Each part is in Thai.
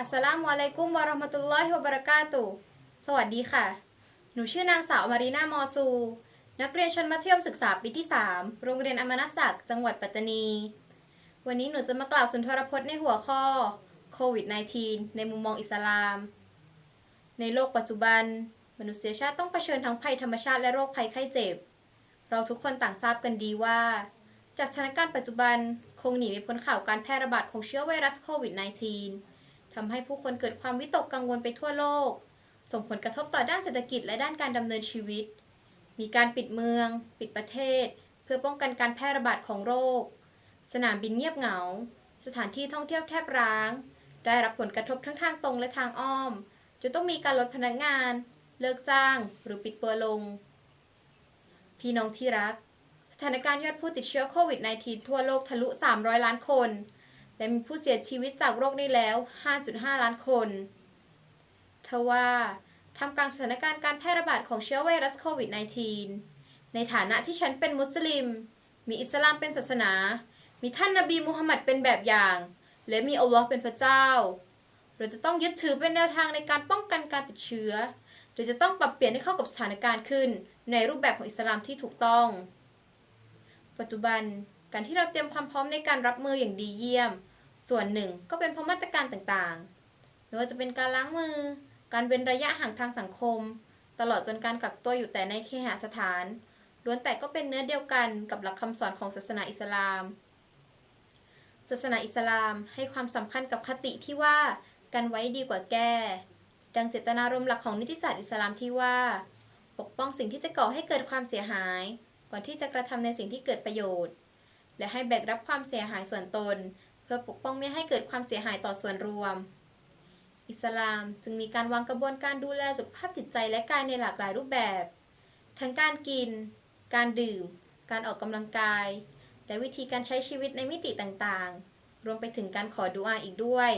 อัสสลามุอะลัยกุมวะราะห์มะตุลลอฮิวะบะเราะกาตุสวัสดีค่ะ หนูชื่อนางสาวมารีนามอซู นักเรียนชั้นมัธยมศึกษาปีที่ 3 โรงเรียนอมนศักดิ์จังหวัดปัตตานี วันนี้หนูจะมากล่าวสุนทรพจน์ในหัวข้อโควิด -19 ในมุมมองอิสลาม ในโลกปัจจุบัน มนุษยชาติต้องเผชิญทั้งภัยธรรมชาติและโรคภัยไข้เจ็บ เราทุกคนต่างทราบกันดีว่า จากสถานการณ์ปัจจุบันคงหนีไม่พ้นข่าวการแพร่ระบาดของเชื้อไวรัสโควิด -19 ทำให้ผู้คนเกิดความวิตกกังวลไปทั่วโลก ส่งผลกระทบต่อด้านเศรษฐกิจและด้านการดำเนินชีวิต มีการปิดเมือง ปิดประเทศ เพื่อป้องกันการแพร่ระบาดของโรค สนามบินเงียบเหงา สถานที่ท่องเที่ยวแทบร้าง ได้รับผลกระทบทั้งทางตรงและทางอ้อมจนต้องมีการลดพนักงาน เลิกจ้าง หรือปิดตัวลง พี่น้องที่รัก สถานการณ์ยอดผู้ติดเชื้อโควิด -19 ทั่วโลกทะลุ 300 ล้านคน และมีผู้เสียชีวิตจากโรคนี้แล้ว 5.5 ล้านคนทว่าทำกลางสถานการณ์การแพร่ระบาดของเชื้อไวรัสโควิด -19 ในฐานะที่ฉันเป็นมุสลิม มีอิสลามเป็นศาสนา มีท่านนบีมุฮัมมัดเป็นแบบอย่าง และมีอัลลอฮ์เป็นพระเจ้า เราจะต้องยึดถือเป็นแนวทางในการป้องกันการติดเชื้อหรือจะต้องปรับเปลี่ยนให้เข้ากับสถานการณ์ขึ้น ในรูปแบบของอิสลามที่ถูกต้อง ปัจจุบันการที่เราเตรียมความพร้อมในการรับมืออย่างดีเยี่ยม ส่วนหนึ่งก็เป็นเพราะมาตรการต่างๆไม่ว่าจะเป็นการล้างมือ การเว้นระยะห่างทางสังคม ตลอดจนการกักตัวอยู่แต่ในเคหสถานล้วนแต่ก็เป็นเนื้อเดียวกันกับหลักคำสอนของศาสนาอิสลาม ศาสนาอิสลามให้ความสำคัญกับคติที่ว่ากันไว้ดีกว่าแก้ ดังเจตนารมณ์หลักของนิติศาสตร์อิสลามที่ว่า ปกป้องสิ่งที่จะก่อให้เกิดความเสียหาย ก่อนที่จะกระทำในสิ่งที่เกิดประโยชน์ และให้แบกรับความเสียหายส่วนตน พื่อปกป้องไม่ให้เกิดความเสียหายต่อส่วนรวม อิสลามจึงมีการวางกระบวนการดูแลสุขภาพจิตใจและกายในหลากหลายรูปแบบ ทั้งการกิน การดื่ม การออกกำลังกาย และวิธีการใช้ชีวิตในมิติต่างๆ รวมไปถึงการขอดุอาอีกด้วย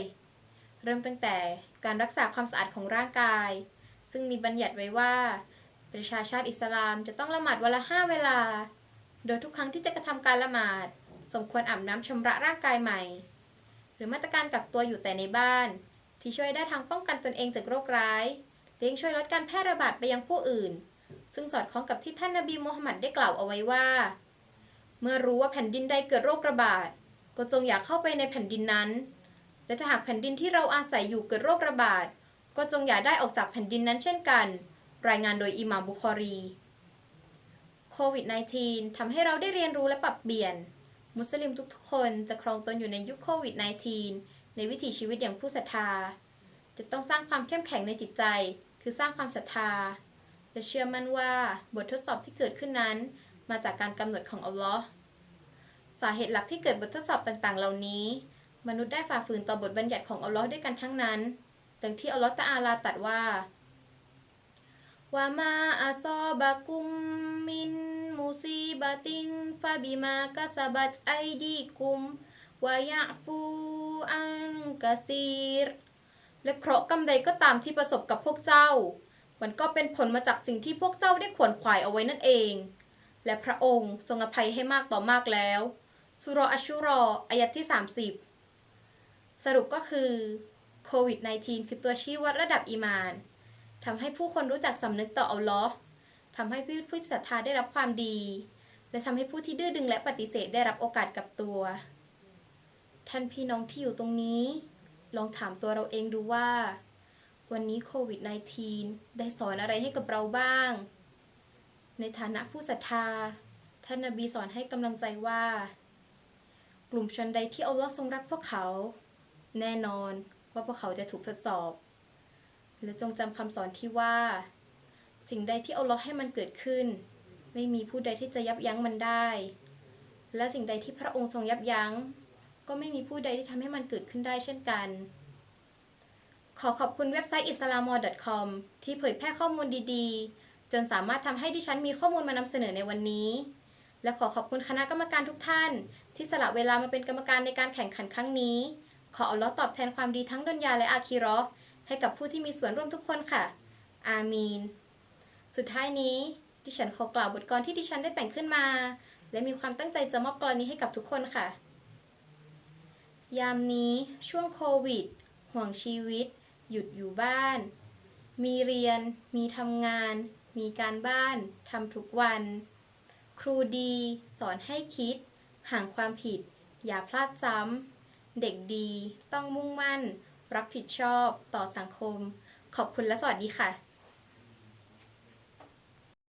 เริ่มตั้งแต่การรักษาความสะอาดของร่างกาย ซึ่งมีบัญญัติไว้ว่า ประชาชาติอิสลามจะต้องละหมาดวันละห้าเวลา โดยทุกครั้งที่จะกระทำการละหมาด สมควรอาบน้ำชำระร่างกายใหม่ หรือมาตรการกักตัวอยู่แต่ในบ้าน ที่ช่วยได้ทั้งป้องกันตนเองจากโรคร้ายและยังช่วยลดการแพร่ระบาดไปยังผู้อื่น ซึ่งสอดคล้องกับที่ท่านนบีมูฮัมหมัดได้กล่าวเอาไว้ว่า เมื่อรู้ว่าแผ่นดินใดเกิดโรคระบาด ก็จงอย่าเข้าไปในแผ่นดินนั้น และถ้าหากแผ่นดินที่เราอาศัยอยู่เกิดโรคระบาด ก็จงอย่าได้ออกจากแผ่นดินนั้นเช่นกัน รายงานโดยอิหม่ามบุคอรีโควิด -19 ทำให้เราได้เรียนรู้และปรับเปลี่ยน มุสลิมทุกๆ คนจะครองตนอยู่ในยุคโควิด -19 ในวิถีชีวิตอย่างผู้ศรัทธา จะต้องสร้างความเข้มแข็งในจิตใจ คือสร้างความศรัทธา และเชื่อมั่นว่าบททดสอบที่เกิดขึ้นนั้น มาจากการกำหนดของอัลลอฮ์สาเหตุหลักที่เกิดบททดสอบต่างๆ เหล่านี้ มนุษย์ได้ฝ่าฝืนต่อบทบัญญัติของอัลลอฮ์ด้วยกันทั้งนั้น ดังที่อัลลอฮ์ตะอาลาตรัดว่า วามาอาซอบะกุม นมุซีบะตินฟาบิมากะซาบัตไอดีกุมวายะฟูอันกะซีรและเคราะห์กรรมใดก็ตามที่ประสบกับพวกเจ้า มันก็เป็นผลมาจากสิ่งที่พวกเจ้าได้ขวนขวายเอาไว้นั่นเอง และพระองค์ทรงอภัยให้มากต่อมากแล้วสุรออัชชุรออายัดที่ 30 สรุปก็คือโควิด -19 คือตัวชี้วัดระดับอีมานทำให้ผู้คนรู้จักสำนึกต่ออัลลอฮ์ ทำให้ผู้ผู้ศรัทธาได้รับความดี และทำให้ผู้ที่ดื้อดึงและปฏิเสธได้รับโอกาสกับตัว ท่านพี่น้องที่อยู่ตรงนี้ ลองถามตัวเราเองดูว่า วันนี้โควิด -19 ได้สอนอะไรให้กับเราบ้าง ในฐานะผู้ศรัทธา ท่านนบีสอนให้กำลังใจว่า กลุ่มชนใดที่อัลลอฮ์ทรงรักพวกเขา แน่นอนว่าพวกเขาจะถูกทดสอบ และจงจำคำสอนที่ว่า สิ่งใดที่อัลลอฮ์ให้มันเกิดขึ้น ไม่มีผู้ใดที่จะยับยั้งมันได้ และสิ่งใดที่พระองค์ทรงยับยั้ง ก็ไม่มีผู้ใดที่ทำให้มันเกิดขึ้นได้เช่นกัน ขอขอบคุณเว็บไซต์ islamor.com ที่เผยแพร่ข้อมูลดีๆ จนสามารถทำให้ดิฉันมีข้อมูลมานำเสนอในวันนี้ และขอขอบคุณคณะกรรมการทุกท่าน ที่สละเวลามาเป็นกรรมการในการแข่งขันครั้งนี้ ขออัลลอฮ์ตอบแทนความดีทั้งดุนยาและอาคีราะห์ให้กับผู้ที่มีส่วนร่วมทุกคนค่ะ อามีน สุดท้ายนี้ดิฉันขอกล่าวบทกลอนที่ดิฉันได้แต่งขึ้นมา และมีความตั้งใจจะมอบกลอนนี้ให้กับทุกคนค่ะ ยามนี้ช่วงโควิด ห่วงชีวิต หยุดอยู่บ้าน มีเรียน มีทำงาน มีการบ้านทำทุกวัน ครูดี สอนให้คิด ห่างความผิด อย่าพลาดซ้ำเด็กดีต้องมุ่งมั่น รับผิดชอบต่อสังคม ขอบคุณและสวัสดีค่ะ